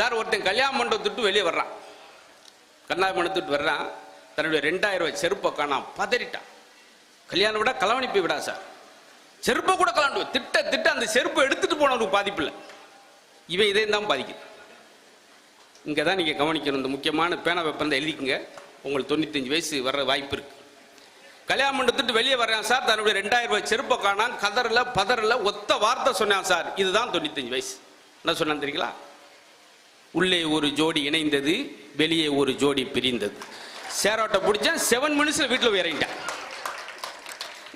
Sir ஒருத்தன் கல்யாண மண்டபத்துட்டு வெளியே வர்றான். கல்யாண மண்டபத்துட்டு வர்றான். தன்னுடைய ரெண்டாயிரம் ரூபாய் செருப்பை காணாம் பதறிட்டான். கல்யாணம் விட கலவணிப்பு விடா சார். செருப்பை கூட கலாண்டு திட்ட திட்ட அந்த செருப்பை எடுத்துட்டு போனவனுக்கு பாதிப்பு இல்லை. இவன் இதையும் தான் பாதிக்குது. இங்கே தான் நீங்கள் கவனிக்கணும். இந்த முக்கியமான பேனா வெப்பந்தை எழுதிக்குங்க. உங்களுக்கு தொண்ணூத்தஞ்சு வயசு வர்ற வாய்ப்பு இருக்கு. கல்யாணம் மண்டபத்துட்டு வெளியே வர்றேன் சார். தன்னுடைய ரெண்டாயிரம் ரூபாய் செருப்பை காணாம் கதறல பதறல ஒத்த வார்த்தை சொன்னான் சார். இதுதான் தொண்ணூத்தஞ்சு வயசு. என்ன சொன்னான் தெரியுங்களா? உள்ளே ஒரு ஜோடி இணைந்தது வெளியே ஒரு ஜோடி பிரிந்தது. சேரோட்டை பிடிச்சேன் செவன் மினிட்ஸில் வீட்டில் போய் இறங்கிட்டேன்.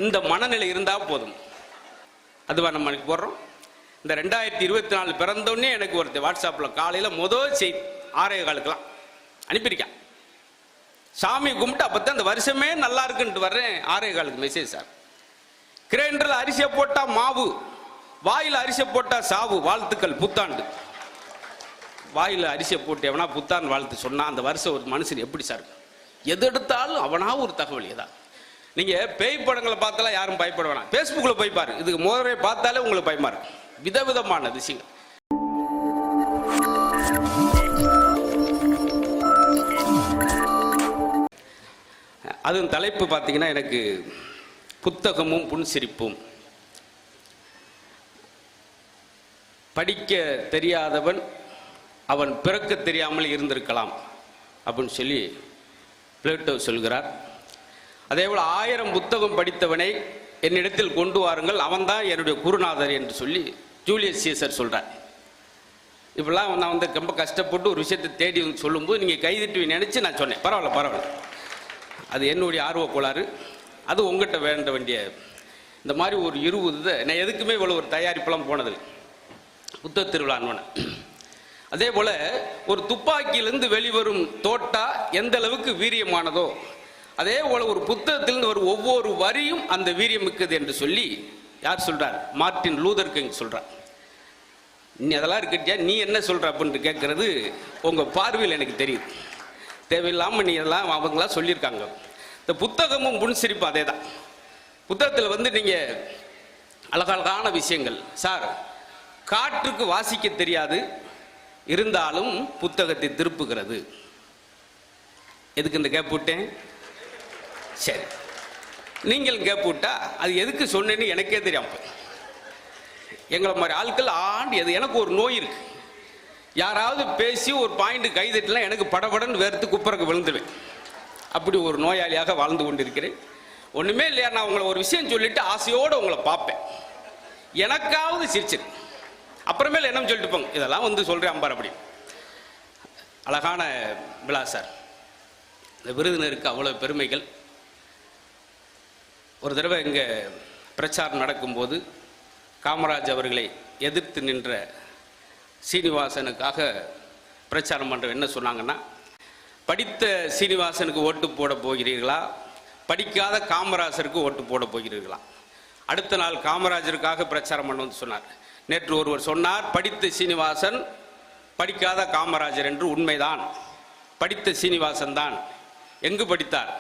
இந்த மனநிலை இருந்தால் போதும். அதுவா நம்ம போடுறோம். இந்த ரெண்டாயிரத்தி இருபத்தி நாலு பிறந்தோடனே எனக்கு ஒருத்தர் வாட்ஸ்அப்பில் காலையில் முதல் செய்தி ஆறே காலுக்கெல்லாம் அனுப்பியிருக்கேன். சாமி கும்பிட்டு அப்போ தான் இந்த வருஷமே நல்லா இருக்குன்ட்டு வர்றேன். ஆறே காலுக்கு மெசேஜ் சார். கிரைண்டரில் அரிசியை போட்டால் மாவு வாயில் அரிசியை போட்டால் சாவு வாழ்த்துக்கள் புத்தாண்டு. வாயில் அரிசியை போட்டு எவனா புத்தான் வாழ்த்து சொன்னா அந்த வருஷம் ஒரு மனுஷன் எப்படி சார்? எது எடுத்தாலும் அவனாக ஒரு தகவல் தான் நீங்கள் பேய் படங்களை பார்த்தாலும் யாரும் பயப்பட வேணாம். ஃபேஸ்புக்கில் போய் பாரு. இதுக்கு முதலே பார்த்தாலே உங்களுக்கு பயமா இருக்கும். விதவிதமான விஷயங்கள். அதன் தலைப்பு பார்த்தீங்கன்னா எனக்கு புத்தகமும் புன்சிரிப்பும். படிக்க தெரியாதவன் அவன் பிறக்க தெரியாமல் இருந்திருக்கலாம் அப்படின்னு சொல்லி பிளேட்டோ சொல்கிறார். அதே போல் ஆயிரம் புத்தகம் படித்தவனை என்னிடத்தில் கொண்டு வாருங்கள் அவன்தான் என்னுடைய குருநாதர் என்று சொல்லி ஜூலியஸ் சீசர் சொல்கிறார் இப்படிலாம் நான் வந்து ரொம்ப கஷ்டப்பட்டு ஒரு விஷயத்தை தேடி வந்து சொல்லும்போது நீங்கள் கைதிட்டு நினச்சி நான் சொன்னேன். பரவாயில்ல பரவாயில்ல. அது என்னுடைய ஆர்வ கோளாறு. அது உங்ககிட்ட வேண்ட வேண்டிய இந்த மாதிரி ஒரு இருபது இதை நான் எதுக்குமே இவ்வளோ ஒரு தயாரிப்பெல்லாம் போனதில்லை. புத்தக திருவிழான்னு அதே போல ஒரு துப்பாக்கியிலிருந்து வெளிவரும் தோட்டா எந்த அளவுக்கு வீரியமானதோ அதே போல ஒரு புத்தகத்திலிருந்து ஒரு ஒவ்வொரு வரியும் அந்த வீரியம் மிக்கது என்று சொல்லி யார் சொல்றார்? மார்ட்டின் லூதர் கிங் சொல்றார். நீ அதெல்லாம் இருக்கட்டியா? நீ என்ன சொல்ற அப்படின்னு கேட்கறது உங்க பார்வையில் எனக்கு தெரியுது தேவையில்லாமல் நீ எல்லாம் அவங்களாம் சொல்லியிருக்காங்க. இந்த புத்தகமும் புன்சிரிப்பு அதே தான் புத்தகத்தில் வந்து நீங்கள் அழகழகான விஷயங்கள். சார் காற்றுக்கு வாசிக்க தெரியாது இருந்தாலும் புத்தகத்தை திருப்புகிறது. எதுக்கு இந்த கேப் விட்டேன்? சரி. நீங்கள் கேப் விட்டா அது எதுக்கு சொன்னேன்னு எனக்கே தெரியாம எங்களை மாதிரி ஆட்கள் ஆண்டு எது எனக்கு ஒரு நோய் இருக்கு. யாராவது பேசி ஒரு பாயிண்ட் கைதட்டலாம் எனக்கு படபடன்னு வேர்த்து குப்புறக்கு விழுந்துவேன் அப்படி ஒரு நோயாளியாக வாழ்ந்து கொண்டிருக்கிறேன். ஒன்றுமே இல்லையா நான் உங்களை ஒரு விஷயம் சொல்லிட்டு ஆசையோடு உங்களை பார்ப்பேன். எனக்காவது சிரிச்சிரு. அப்புறமேல என்ன சொல்லிட்டு போங்க. இதெல்லாம் வந்து சொல்கிறேன் அம்பார் அப்படி. அழகான விழா சார். இந்த விருதுனருக்கு அவ்வளோ பெருமைகள். ஒரு தடவை இங்கே பிரச்சாரம் நடக்கும்போது காமராஜ் அவர்களை எதிர்த்து நின்ற சீனிவாசனுக்காக பிரச்சாரம் பண்ணுற என்ன சொன்னாங்கன்னா படித்த சீனிவாசனுக்கு ஓட்டு போட போகிறீர்களா? படிக்காத காமராஜருக்கு ஓட்டு போட போகிறீர்களா? அடுத்த நாள் காமராஜருக்காக பிரச்சாரம் பண்ண வந்து சொன்னார். நேற்று ஒருவர் சொன்னார் படித்த சீனிவாசன் படிக்காத காமராஜர் என்று உண்மைதான். படித்த சீனிவாசன் தான். எங்கு படித்தார்?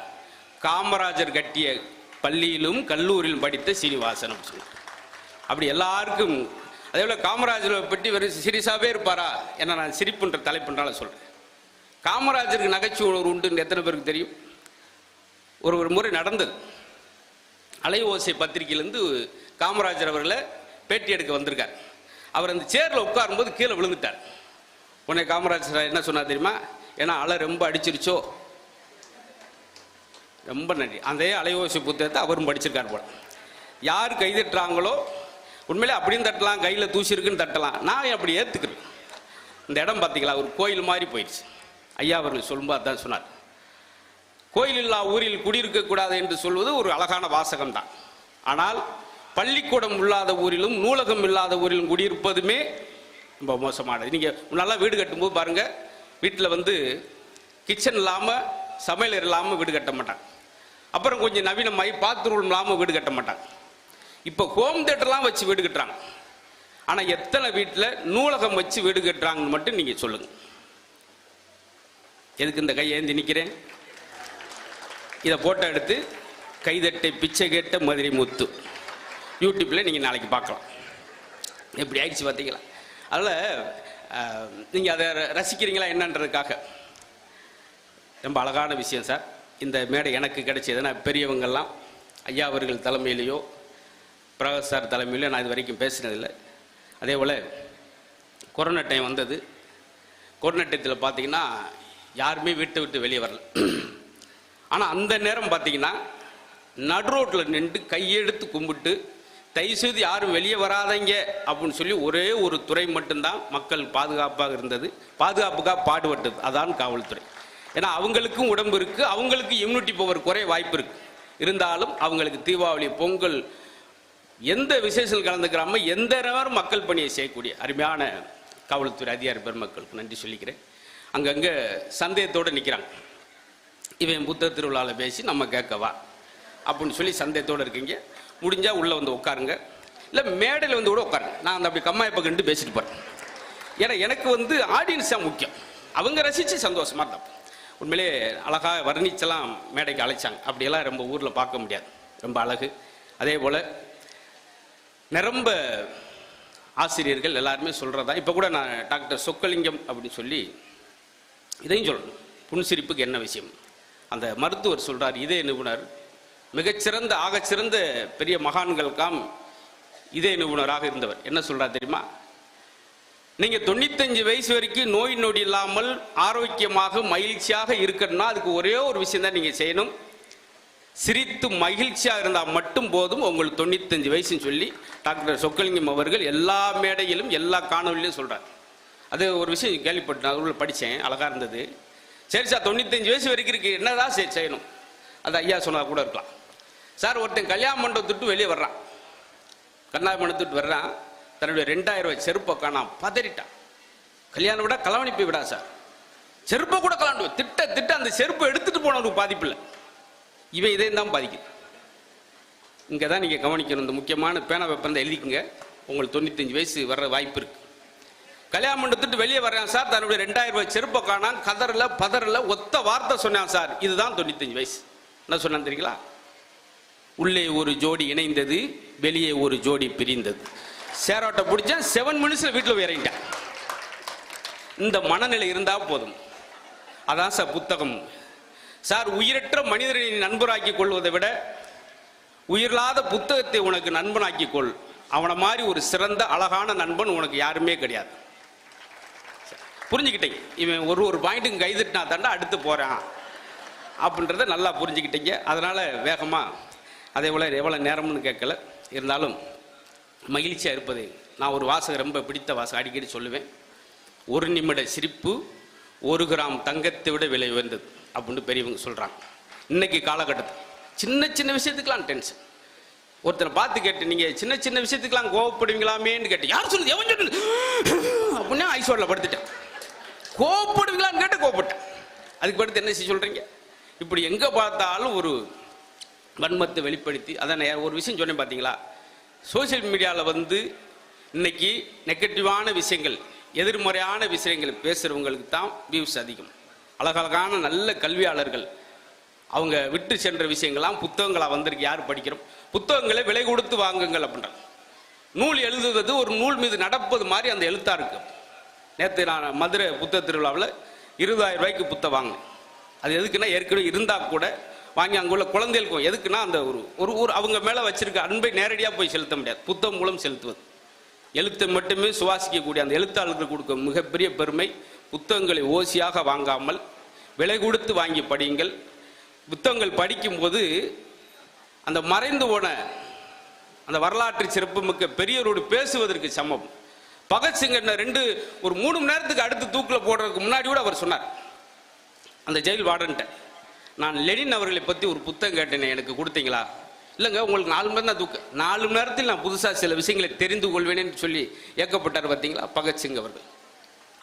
காமராஜர் கட்டிய பள்ளியிலும் கல்லூரியிலும் படித்த சீனிவாசன் சொன்னார். அப்படி எல்லாருக்கும் அதேபோல் காமராஜரை பற்றி வெறும் சீரியஸாகவே இருப்பாரா? என்ன நான் சிரிப்புன்ற தலைப்புன்றால சொல்கிறேன் காமராஜருக்கு நகைச்சுவை உணர்வு உண்டுன்னு எத்தனை பேருக்கு தெரியும்? ஒரு ஒரு முறை நடந்தது. அலை ஓசை பத்திரிகையிலேருந்து காமராஜர் அவர்களை பேட்டி எடுக்க வந்திருக்கார். அவர் அந்த சேரில் உட்காரும்போது கீழே விழுந்துட்டார். உடனே காமராஜர் என்ன சொன்னார் தெரியுமா? ஏன்னா அலை ரொம்ப அடிச்சிருச்சோ? ரொம்ப நன்றி. அதே அலையோசி புத்தகத்தை அவரும் படிச்சிருக்கார் போல. யார் கைதட்டுறாங்களோ உண்மையிலே அப்படியும் தட்டலாம் கையில் தூசி இருக்குன்னு தட்டலாம். நான் அப்படி ஏற்றுக்கிறேன் இந்த இடம் பார்த்தீங்களா ஒரு கோயில் மாதிரி போயிடுச்சு. ஐயா அவர்கள் சொல்லும்போது தான் சொன்னார். கோயில் இல்லா ஊரில் குடியிருக்கக்கூடாது என்று சொல்வது ஒரு அழகான வாசகம் தான் ஆனால் பள்ளிக்கூடம் இல்லாத ஊரிலும் நூலகம் இல்லாத ஊரிலும் குடியிருப்பதுமே ரொம்ப மோசமானது. நீங்கள் நல்லா வீடு கட்டும்போது பாருங்கள் வீட்டில் வந்து கிச்சன் இல்லாமல் சமையல் இல்லாமல் வீடு கட்ட மாட்டாங்க. அப்புறம் கொஞ்சம் நவீனமாகி பாத்ரூம் இல்லாமல் வீடு கட்ட மாட்டாங்க. இப்போ ஹோம் தேட்டர்லாம் வச்சு வீடு கட்டுறாங்க. ஆனால் எத்தனை வீட்டில் நூலகம் வச்சு வீடு கட்டுறாங்கன்னு மட்டும் நீங்கள் சொல்லுங்கள் எதுக்கு இந்த கை ஏந்தி நிற்கிறேன் இதை போட்டோ எடுத்து கைதட்டை பிச்சை கேட்ட மதுரை முத்து. யூடியூப்பில் நீங்கள் நாளைக்கு பார்க்கலாம். எப்படி ஆயிடுச்சு பார்த்தீங்களா? அதில் நீங்கள் அதை ரசிக்கிறீங்களா என்னன்றதுக்காக. ரொம்ப அழகான விஷயம் சார். இந்த மேடை எனக்கு கிடைச்சதுன்னா பெரியவங்கள்லாம் ஐயா அவர்கள் தலைமையிலையோ பிரகாஷ் சார் தலைமையிலையோ நான் இது வரைக்கும் பேசினதில்லை. அதே போல் கொரோனா டைம் வந்தது. கொரோனா டைத்தில் பார்த்தீங்கன்னா யாருமே வீட்டை விட்டு வெளியே வரல. ஆனால் அந்த நேரம் பார்த்தீங்கன்னா நடு ரோட்டில் நின்று கையெடுத்து கும்பிட்டு தயவுசெய்து யாரும் வெளியே வராதீங்க அப்படின்னு சொல்லி ஒரே ஒரு துறை மட்டும்தான் மக்கள் பாதுகாப்பாக இருந்தது. பாதுகாப்புக்காக பாடுபட்டது. அதான் காவல்துறை. ஏன்னா அவங்களுக்கும் உடம்பு இருக்குது அவங்களுக்கு இம்யூனிட்டி பவர் குறைய வாய்ப்பு இருக்கு. இருந்தாலும் அவங்களுக்கு தீபாவளி பொங்கல் எந்த விசேஷத்தில் கலந்துக்கிறாமல் எந்த நேரம் மக்கள் பணியை செய்யக்கூடிய அருமையான காவல்துறை அதிகாரி பெருமக்களுக்கு நன்றி சொல்லிக்கிறேன். அங்கங்கே சந்தேகத்தோடு நிற்கிறாங்க இவன் புத்த திருவிழாவில் பேசி நம்ம கேட்கவா? அப்படின்னு சொல்லி சந்தேகத்தோடு இருக்கீங்க. முடிஞ்சால் உள்ளே வந்து உட்காருங்க. இல்லை மேடையில் வந்து கூட உட்காருங்க. நான் அந்த அப்படி கம்மாயை பக்கண்டு பேசிட்டு போகிறேன் ஏன்னா எனக்கு வந்து ஆடியன்ஸ் தான் முக்கியம். அவங்க ரசித்து சந்தோஷமாக இருந்தான் உண்மையிலே அழகாக வர்ணிச்செல்லாம் மேடைக்கு அழைச்சாங்க. அப்படியெல்லாம் ரொம்ப ஊரில் பார்க்க முடியாது. ரொம்ப அழகு. அதே போல் நிரம்ப ஆசிரியர்கள் எல்லாருமே சொல்கிறதா இப்போ கூட நான் டாக்டர் சொக்கலிங்கம் அப்படின்னு சொல்லி இதையும் சொல்லணும். புன்சிரிப்புக்கு என்ன விஷயம்? அந்த மருத்துவர் சொல்கிறார் இதே நிபுணர் மிகச்சிறந்த ஆகச்சிறந்த பெரிய மகான்களுக்காம் இதய நிபுணராக இருந்தவர். என்ன சொல்றார் தெரியுமா? நீங்க தொண்ணூத்தஞ்சு வயசு வரைக்கும் நோய் நொடி இல்லாமல் ஆரோக்கியமாக மகிழ்ச்சியாக இருக்கணும்னா அதுக்கு ஒரே ஒரு விஷயம் தான் நீங்க செய்யணும். சிரித்து மகிழ்ச்சியாக இருந்தால் மட்டும் போதும் உங்களுக்கு தொண்ணூத்தஞ்சு வயசுன்னு சொல்லி டாக்டர் சொக்கலிங்கம் அவர்கள் எல்லா மேடையிலும் எல்லா காணொலியிலும் சொல்றார். அது ஒரு விஷயம் கேள்விப்பட்டேன் அது படித்தேன் அழகாக இருந்தது. சரி சார் தொண்ணூத்தஞ்சு வயசு வரைக்கும் இருக்கு என்னதான் சரி செய்யணும். அது ஐயா சொன்னா கூட இருக்கலாம். சார் ஒருத்தன் கல்யாண மண்டபத்துட்டு வெளியே வர்றான். கல்யாண மண்டபத்துட்டு வர்றான். தன்னுடைய ரெண்டாயிரம் ரூபாய் செருப்பை காணாம் பதறிட்டான். கல்யாணம் விட கலவணிப்பை விடா சார். செருப்பை கூட கலாண்டு திட்ட திட்ட அந்த செருப்பை எடுத்துட்டு போனவனுக்கு பாதிப்பு இல்லை. இவன் இதையும் தான் பாதிக்குது. இங்கே தான் நீங்கள் கவனிக்கணும். இந்த முக்கியமான பேனா வெப்பந்தை எழுதிக்குங்க. உங்களுக்கு தொண்ணூத்தஞ்சு வயசு வர்ற வாய்ப்பு இருக்கு. கல்யாணம் மண்டபத்துட்டு வெளியே வர்றேன் சார். தன்னுடைய ரெண்டாயிரம் ரூபாய் செருப்பை காணாம் கதரில் பதறில் ஒத்த வார்த்தை சொன்னான் சார். இதுதான் தொண்ணூத்தஞ்சு வயசு. என்ன சொன்னான் தெரியுங்களா? உள்ளே ஒரு ஜோடி இணைந்தது வெளியே ஒரு ஜோடி பிரிந்தது. சேரோட்டை பிடிச்சேன் செவன் மினிட்ஸில் வீட்டில் போய் இறங்கிட்டேன். இந்த மனநிலை இருந்தால் போதும். அதான் சார் புத்தகம். சார் உயிரற்ற மனிதரை நண்பராக்கி கொள்வதை விட உயிரில்லாத புத்தகத்தை உனக்கு நண்பனாக்கி கொள். அவனை மாதிரி ஒரு சிறந்த அழகான நண்பன் உனக்கு யாருமே கிடையாது. புரிஞ்சுக்கிட்டீங்க? இவன் ஒரு ஒரு பாயிண்ட்டுக்கு கைதுட்டினா தாண்டா அடுத்து போகிறான் அப்படின்றத நல்லா புரிஞ்சுக்கிட்டீங்க. அதனால் வேகமாக அதே போல் எவ்வளோ நேரம்னு கேட்கல. இருந்தாலும் மகிழ்ச்சியாக இருப்பது நான் ஒரு வாசகம் ரொம்ப பிடித்த வாசகம் அடிக்கடி சொல்லுவேன். ஒரு நிமிட சிரிப்பு ஒரு கிராம் தங்கத்தை விட விலை உயர்ந்தது அப்படின்னு பெரியவங்க சொல்கிறாங்க இன்னைக்கு காலகட்டத்தில் சின்ன சின்ன விஷயத்துக்கெலாம் டென்ஷன் ஒருத்தரை பார்த்து கேட்டு நீங்கள் சின்ன சின்ன விஷயத்துக்கெல்லாம் கோவப்படுவீங்களாமேன்னு கேட்டு யார் சொல்லுது? எவன் சொல்லுது? அப்படின்னா ஐஸ்வரில் படுத்துட்டேன். கோவப்படுவீங்களான்னு கேட்டு கோவப்பட்டேன். அதுக்கு படுத்து என்ன செய்ய சொல்கிறீங்க இப்படி எங்கே பார்த்தாலும் ஒரு வன்மத்தை வெளிப்படுத்தி அதான் ஒரு விஷயம் சொன்னேன் பார்த்தீங்களா சோஷியல் மீடியாவில் வந்து இன்னைக்கு நெகட்டிவான விஷயங்கள் எதிர்மறையான விஷயங்கள் பேசுகிறவங்களுக்கு தான் வியூஸ் அதிகம். அழகழகான நல்ல கல்வியாளர்கள் அவங்க விட்டு சென்ற விஷயங்கள்லாம் புத்தகங்களாக வந்திருக்கு யார் படிக்கிறோம்? புத்தகங்களை விலை கொடுத்து வாங்குங்கள் அப்படின்றாங்க. நூல் எழுதுவது ஒரு நூல் மீது நடப்பது மாதிரி அந்த எழுத்தாக இருக்கும் நேற்று நான் மதுரை புத்தக திருவிழாவில் இருபதாயிரம் ரூபாய்க்கு புத்தகம் வாங்கினேன். அது எதுக்குன்னா ஏற்கனவே இருந்தால் கூட வாங்கி அங்குள்ள குழந்தைகளுக்கும் எதுக்குன்னா அந்த ஒரு ஒரு ஒரு அவங்க மேலே வச்சிருக்க அன்பை நேரடியாக போய் செலுத்த முடியாது. புத்தகம் மூலம் செலுத்துவது. எழுத்தை மட்டுமே சுவாசிக்கக்கூடிய அந்த எழுத்தாளர்கள் கொடுக்கும் மிகப்பெரிய பெருமை. புத்தகங்களை ஓசியாக வாங்காமல் விலை கொடுத்து வாங்கி படியுங்கள். புத்தகங்கள் படிக்கும்போது அந்த மறைந்து போன அந்த வரலாற்று சிறப்புமிக்க பெரியவரோடு பேசுவதற்கு சமம். பகத்சிங் என்ன ரெண்டு ஒரு மூணு மணி நேரத்துக்கு அடுத்து தூக்கில் போடுறதுக்கு முன்னாடி கூட அவர் சொன்னார். அந்த ஜெயில் வார்டன்ட்ட. நான் லெனின் அவர்களை பற்றி ஒரு புத்தகம் கேட்டேனே எனக்கு கொடுத்தீங்களா? இல்லைங்க உங்களுக்கு நாலு மணி நேரம் தான் தூக்க நாலு மணி நேரத்தில் நான் புதுசாக சில விஷயங்களை தெரிந்து கொள்வேனேன்னு சொல்லி ஏக்கப்பட்டார் பார்த்தீங்களா? பகத்சிங் அவர்கள்.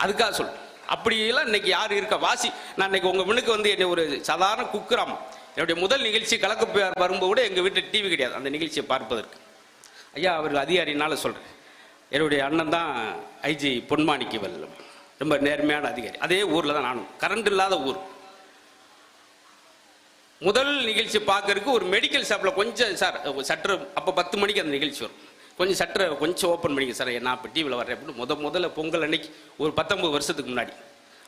அதுக்காக சொல் அப்படியெல்லாம் இன்னைக்கு யார் இருக்கா? வாசி நான் இன்னைக்கு உங்கள் முன்னுக்கு வந்து என்னை ஒரு சாதாரண குக்கிராம் என்னுடைய முதல் நிகழ்ச்சி கலக்க பேர் வரும்போது கூட எங்கள் வீட்டில் டிவி கிடையாது. அந்த நிகழ்ச்சியை பார்ப்பதற்கு. ஐயா அவர்கள் அதிகாரினால சொல்கிறேன் என்னுடைய அண்ணன் தான் ஐஜி பொன்மாணிக்கவல். ரொம்ப நேர்மையான அதிகாரி. அதே ஊரில் தான் நானும். கரண்ட் இல்லாத ஊர். முதல் நிகழ்ச்சி பார்க்கறதுக்கு ஒரு மெடிக்கல் ஷாப்பில் கொஞ்சம் சார் சற்று அப்போ பத்து மணிக்கு அந்த நிகழ்ச்சி வரும். கொஞ்சம் சட்டரை கொஞ்சம் ஓப்பன் பண்ணிக்க சார் நான் இப்போ டிவியில் வர்றேன் அப்படின்னு முத முதல்ல பொங்கல் அன்னைக்கு ஒரு பத்தொம்பது வருஷத்துக்கு முன்னாடி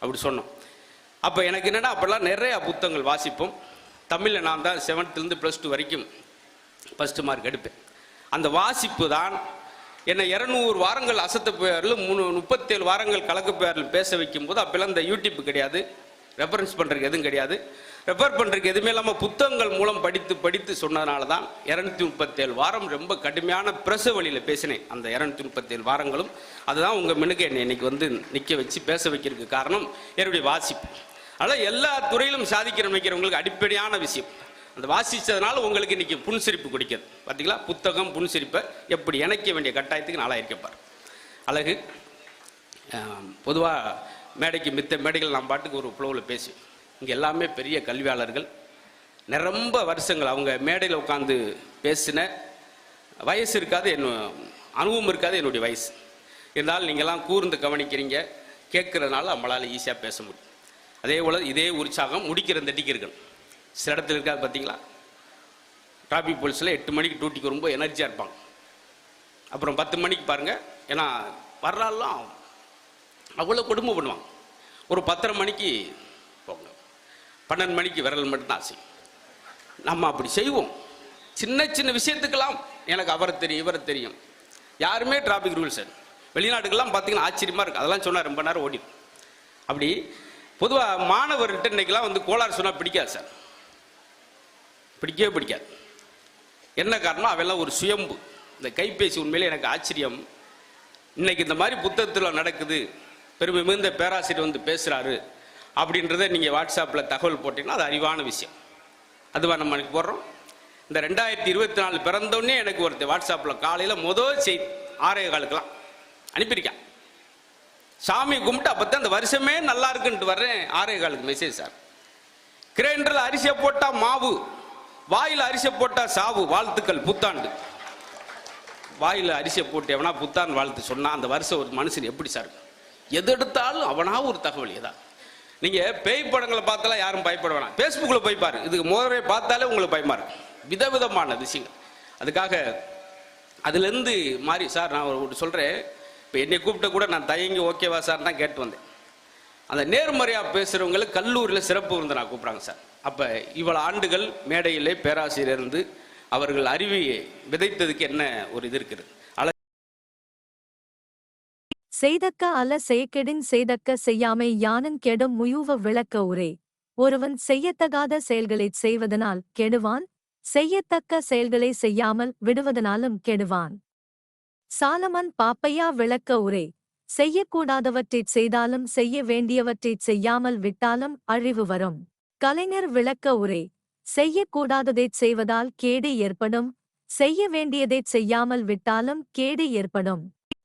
அப்படி சொன்னோம். அப்போ எனக்கு என்னென்னா அப்போல்லாம் நிறையா புத்தகங்கள் வாசிப்போம். தமிழில் நான் தான் செவன்த்துலேருந்து ப்ளஸ் டூ வரைக்கும் ஃபஸ்ட்டு மார்க் எடுப்பேன். அந்த வாசிப்பு தான் என்னை இரநூறு வாரங்கள் அசத்த பேரில் மூணு முப்பத்தேழு வாரங்கள் கலக்க பேரில் பேச வைக்கும்போது அப்போல்லாம் இந்த யூடியூப் கிடையாது. ரெஃபரன்ஸ் பண்ணுறதுக்கு எதுவும் கிடையாது. ரெஃபர் பண்ணுறதுக்கு எதுவுமே இல்லாமல் புத்தகங்கள் மூலம் படித்து படித்து சொன்னதுனால தான் இரநூத்தி முப்பத்தேழு வாரம் ரொம்ப கடுமையான பிரச வழியில் பேசினேன். அந்த இரநூத்தி முப்பத்தேழு வாரங்களும் அதுதான் உங்கள் மினுக்கு என்னை இன்னைக்கு வந்து நிற்க வச்சு பேச வைக்கிறதுக்கு காரணம் என்னுடைய வாசிப்பு. அதனால் எல்லா துறையிலும் சாதிக்கிற நினைக்கிறவங்களுக்கு அடிப்படையான விஷயம். அந்த வாசித்ததுனால உங்களுக்கு இன்னைக்கு புன்சிரிப்பு குடிக்கிறது பார்த்தீங்களா புத்தகம் புன்சிரிப்பை எப்படி இணைக்க வேண்டிய கட்டாயத்துக்கு நாளாக இருக்கப்பார் அழகு. பொதுவாக மேடைக்கு மித்த மேடைகள் நான் பாட்டுக்கு ஒரு புலவில் பேசுவேன். இங்கே எல்லாமே பெரிய கல்வியாளர்கள். நிரம்ப வருஷங்கள் அவங்க மேடையில் உட்காந்து பேசின வயசு இருக்காது என் அனுபவம் இருக்காது என்னுடைய வயசு. இருந்தாலும் நீங்கள்லாம் கூர்ந்து கவனிக்கிறீங்க கேட்குறதுனால நம்மளால் ஈஸியாக பேச முடியும். அதே போல் இதே உற்சாகம் முடிக்கிற தட்டிக்கிறர்கள் சில இடத்துல இருக்காது பார்த்தீங்களா டிராஃபிக் போலீஸில் எட்டு மணிக்கு டியூட்டிக்கு வரும்போது எனர்ஜியாக இருப்பாங்க. அப்புறம் பத்து மணிக்கு பாருங்கள் ஏன்னா வர்றாலாம் அவ்வளோ கொடுமை பண்ணுவாங்க. ஒரு பத்தரை மணிக்கு பன்னெண்டு மணிக்கு விரல் மட்டும்தான் ஆசை நம்ம அப்படி செய்வோம். சின்ன சின்ன விஷயத்துக்கெல்லாம் எனக்கு அவரை தெரியும் இவரை தெரியும். யாருமே டிராஃபிக் ரூல்ஸ் வெளிநாட்டுக்கெல்லாம் பார்த்தீங்கன்னா ஆச்சரியமாக இருக்குது அதெல்லாம் சொன்னால் ரொம்ப நேரம் ஓடிடும். அப்படி பொதுவாக மாணவர்கிட்ட இன்னைக்கெல்லாம் வந்து கோளாறு சொன்னால் பிடிக்காது சார். பிடிக்கவே பிடிக்காது. என்ன காரணம்? அவெல்லாம் ஒரு சுயம்பு. இந்த கைபேசி உண்மையிலே எனக்கு ஆச்சரியம். இன்னைக்கு இந்த மாதிரி புத்தகத்தில் நடக்குது. பெருமை மிகுந்த பேராசிரியர் வந்து பேசுகிறாரு அப்படின்றத நீங்கள் வாட்ஸ்அப்பில் தகவல் போட்டிங்கன்னா அது அறிவான விஷயம். அதுவா நம்ம எனக்கு போடுறோம். இந்த ரெண்டாயிரத்தி இருபத்தி நாலு பிறந்தோடனே எனக்கு ஒருத்தர் வாட்ஸ்அப்பில் காலையில் முதல் செய்தி ஆறே காலுக்கெல்லாம் அனுப்பியிருக்கேன். சாமி கும்பிட்டு அப்போ தான் அந்த வருஷமே நல்லா இருக்குன்ட்டு வர்றேன். ஆறே காலுக்கு மெசேஜ் சார். கிரைண்டரில் அரிசியை போட்டால் மாவு வாயில் அரிசியை போட்டால் சாவு வாழ்த்துக்கள் புத்தாண்டு. வாயில் அரிசியை போட்டு எவனா புத்தாண்டு வாழ்த்து சொன்னால் அந்த வருஷம் ஒரு மனுஷன் எப்படி சார்? எது எடுத்தாலும் அவனா ஒரு தகவல் ஏதாவது நீங்கள் பேய் படங்களை பார்த்தாலும் யாரும் பயப்பட வேணாம். ஃபேஸ்புக்கில் போய் பாரு. இதுக்கு முதலே பார்த்தாலே உங்களுக்கு பயமா இருக்கும். விதவிதமான விஷயங்கள். அதுக்காக அதுலேருந்து மாறி சார் நான் ஒரு சொல்கிறேன் இப்போ என்னை கூப்பிட்ட கூட நான் தயங்கி ஓகேவா சார் தான் கேட்டு வந்தேன். அந்த நேர்மறையாக பேசுகிறவங்களுக்கு கல்லூரியில் சிறப்பு விருந்து நான் கூப்பிட்றாங்க சார். அப்போ இவ்வளோ ஆண்டுகள் மேடையிலே பேராசிரியர் இருந்து அவர்கள் அறிவியை விதைத்ததுக்கு என்ன ஒரு இது இருக்குது? செய்தக்க அல செயக்கெடின் செய்தக்க செய்யாமை யானன் கெடும் முயூவ விளக்க உரே. ஒருவன் செய்யத்தகாத செயல்களைச் செய்வதனால் கெடுவான் செய்யத்தக்க செயல்களை செய்யாமல் விடுவதனாலும் கெடுவான். சாலமன் பாப்பையா விளக்க உரே. செய்யக்கூடாதவற்றைச் செய்தாலும் செய்ய வேண்டியவற்றைச் செய்யாமல் விட்டாலும் அழிவு வரும். கலைஞர் விளக்க உரே. செய்யக்கூடாததைச் செய்வதால் கேடு ஏற்படும் செய்ய வேண்டியதைச் செய்யாமல் விட்டாலும் கேடு ஏற்படும்.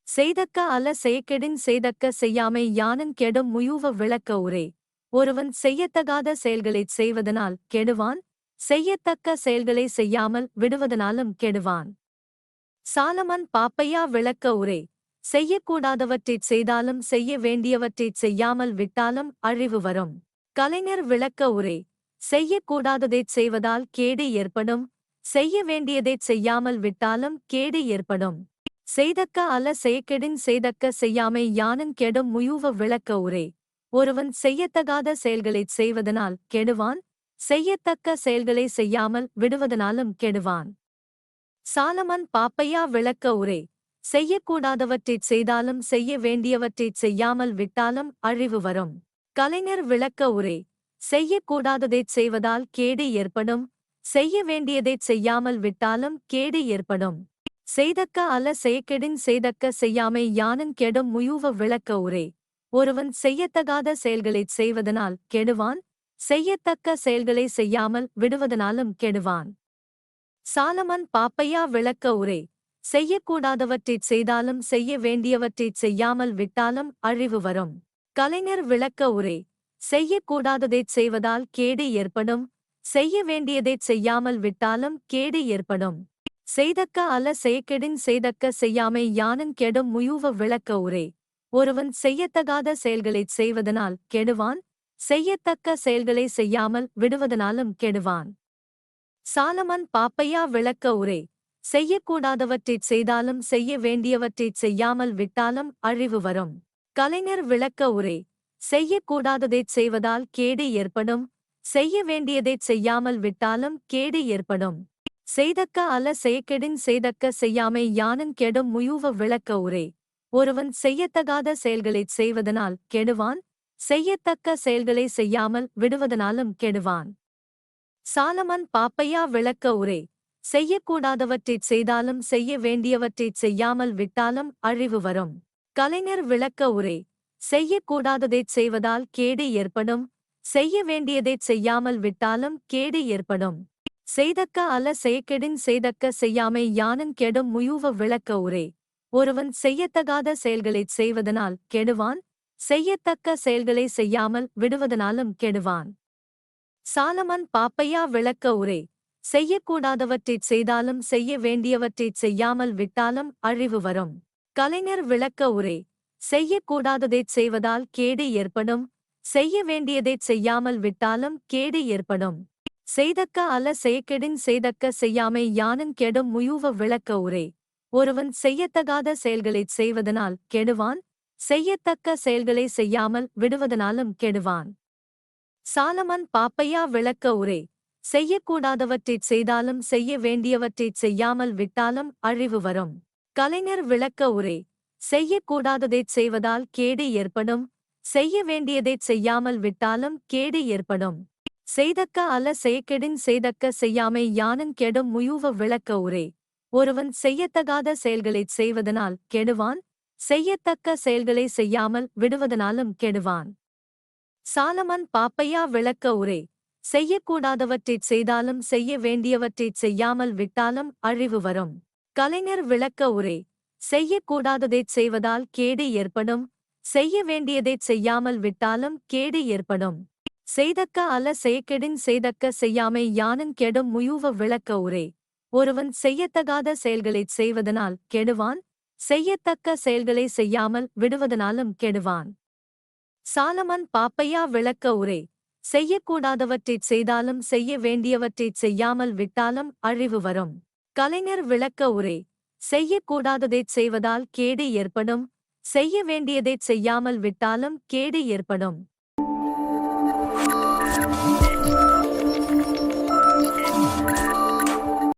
செய்தக்க அல செயக்கெடின் செய்தக்க செய்யாமை யானன் கெடும் முயூவ விளக்க உரே. ஒருவன் செய்யத்தகாத செயல்களைச் செய்வதனால் கெடுவான் செய்யத்தக்க செயல்களை செய்யாமல் விடுவதனாலும் கெடுவான். சாலமன் பாப்பையா விளக்க உரே. செய்யக்கூடாதவற்றைச் செய்தாலும் செய்ய வேண்டியவற்றைச் செய்யாமல் விட்டாலும் அழிவு வரும். கலைஞர் விளக்க உரே. செய்யக்கூடாததைச் செய்வதால் கேடு ஏற்படும் செய்ய வேண்டியதைச் செய்யாமல் விட்டாலும் கேடு ஏற்படும். செய்தக்க அல செயக்கெடின் செய்தக்க செய்யாமை யானன் கெடும் முயூவ விளக்க உரே. ஒருவன் செய்யத்தகாத செயல்களைச் செய்வதனால் கெடுவான் செய்யத்தக்க செயல்களை செய்யாமல் விடுவதனாலும் கெடுவான். சாலமன் பாப்பையா விளக்க உரே. செய்யக்கூடாதவற்றைச் செய்தாலும் செய்ய வேண்டியவற்றைச் செய்யாமல் விட்டாலும் அழிவு வரும். கலைஞர் விளக்க உரே. செய்யக்கூடாததைச் செய்வதால் கேடு ஏற்படும் செய்ய வேண்டியதைச் செய்யாமல் விட்டாலும் கேடு ஏற்படும். செய்தக்க அல்ல செயக்கெடின் செய்தக்க செய்யாமை யானன் கெடும் முயூவ விளக்க உரே. ஒருவன் செய்யத்தகாத செயல்களைச் செய்வதனால் கெடுவான் செய்யத்தக்க செயல்களை செய்யாமல் விடுவதனாலும் கெடுவான். சாலமன் பாப்பையா விளக்க உரே. செய்யக்கூடாதவற்றைச் செய்தாலும் செய்ய வேண்டியவற்றைச் செய்யாமல் விட்டாலும் அழிவு வரும். கலைஞர் விளக்க உரே. செய்யக்கூடாததைச் செய்வதால் கேடு ஏற்படும் செய்ய வேண்டியதைச் செய்யாமல் விட்டாலும் கேடு ஏற்படும். செய்தக்க அல செயக்கெடின் செய்தக்க செய்யாமை யானன் கெடும் முயூவ விளக்க உரே. ஒருவன் செய்யத்தகாத செயல்களைச் செய்வதனால் கெடுவான் செய்யத்தக்க செயல்களை செய்யாமல் விடுவதனாலும் கெடுவான். சாலமன் பாப்பையா விளக்க உரே. செய்யக்கூடாதவற்றைச் செய்தாலும் செய்ய வேண்டியவற்றைச் செய்யாமல் விட்டாலும் அழிவு வரும். கலைஞர் விளக்க உரே. செய்யக்கூடாததைச் செய்வதால் கேடு ஏற்படும் செய்ய வேண்டியதைச் செய்யாமல் விட்டாலும் கேடு ஏற்படும். செய்தக்க அல செயக்கெடின் செய்தக்க செய்யாமை யானன் கெடும் முயூவ விளக்க உரே. ஒருவன் செய்யத்தகாத செயல்களைச் செய்வதனால் கெடுவான் செய்யத்தக்க செயல்களை செய்யாமல் விடுவதனாலும் கெடுவான். சாலமன் பாப்பையா விளக்க உரே. செய்யக்கூடாதவற்றைச் செய்தாலும் செய்ய வேண்டியவற்றைச் செய்யாமல் விட்டாலும் அழிவு வரும். கலைஞர் விளக்க உரே. செய்யக்கூடாததைச் செய்வதால் கேடு ஏற்படும் செய்ய வேண்டியதைச் செய்யாமல் விட்டாலும் கேடு ஏற்படும். செய்தக்க அல செயக்கெடின் செய்தக்க செய்யாமை யானன் கெடும் முயூவ விளக்க உரே. ஒருவன் செய்யத்தகாத செயல்களைச் செய்வதனால் கெடுவான் செய்யத்தக்க செயல்களை செய்யாமல் விடுவதனாலும் கெடுவான். சாலமன் பாப்பையா விளக்க உரே. செய்யக்கூடாதவற்றைச் செய்தாலும் செய்ய வேண்டியவற்றைச் செய்யாமல் விட்டாலும் அழிவு வரும். கலைஞர் விளக்க உரே. செய்யக்கூடாததைச் செய்வதால் கேடு ஏற்படும் செய்ய வேண்டியதைச் செய்யாமல் விட்டாலும் கேடு ஏற்படும். செய்தக்க அல்ல செயக்கெடின் செய்தக்க செய்யாமை யானும் கெடும் முயூவ விளக்க உரை. ஒருவன் செய்யத்தகாத செயல்களைச் செய்வதனால் கெடுவான் செய்யத்தக்க செயல்களை செய்யாமல் விடுவதனாலும் கெடுவான். சாலமன் பாப்பையா விளக்க உரை. செய்யக்கூடாதவற்றைச் செய்தாலும் செய்ய வேண்டியவற்றைச் செய்யாமல் விட்டாலும் அழிவு வரும். கலைஞர் விளக்க உரை. செய்யக்கூடாததைச் செய்வதால் கேடு ஏற்படும் செய்ய வேண்டியதைச் செய்யாமல் விட்டாலும் கேடு ஏற்படும். செய்தக்க அல்ல செயக்கெடின் செய்தக்க செய்யாமை யானன் கெடும் முயூவ விளக்க உரே. ஒருவன் செய்யத்தகாத செயல்களைச் செய்வதனால் கெடுவான் செய்யத்தக்க செயல்களை செய்யாமல் விடுவதனாலும் கெடுவான். சாலமன் பாப்பையா விளக்க உரே. செய்யக்கூடாதவற்றைச் செய்தாலும் செய்ய வேண்டியவற்றைச் செய்யாமல் விட்டாலும் அழிவு வரும். கலைஞர் விளக்க உரே. செய்யக்கூடாததைச் செய்வதால் கேடு ஏற்படும் செய்ய வேண்டியதைச் செய்யாமல் விட்டாலும் கேடு ஏற்படும். செய்தக்க அல செயக்கெடின் செய்தக்க செய்யாமை யானன் கெடும் முயூவ விளக்க உரே. ஒருவன் செய்யத்தகாத செயல்களைச் செய்வதனால் கெடுவான் செய்யத்தக்க செயல்களை செய்யாமல் விடுவதனாலும் கெடுவான். சாலமன் பாப்பையா விளக்க உரே. செய்யக்கூடாதவற்றைச் செய்தாலும் செய்ய வேண்டியவற்றைச் செய்யாமல் விட்டாலும் அழிவு வரும். கலைஞர் விளக்க உரே. செய்யக்கூடாததைச் செய்வதால் கேடு ஏற்படும் செய்ய வேண்டியதைச் செய்யாமல் விட்டாலும் கேடு ஏற்படும்.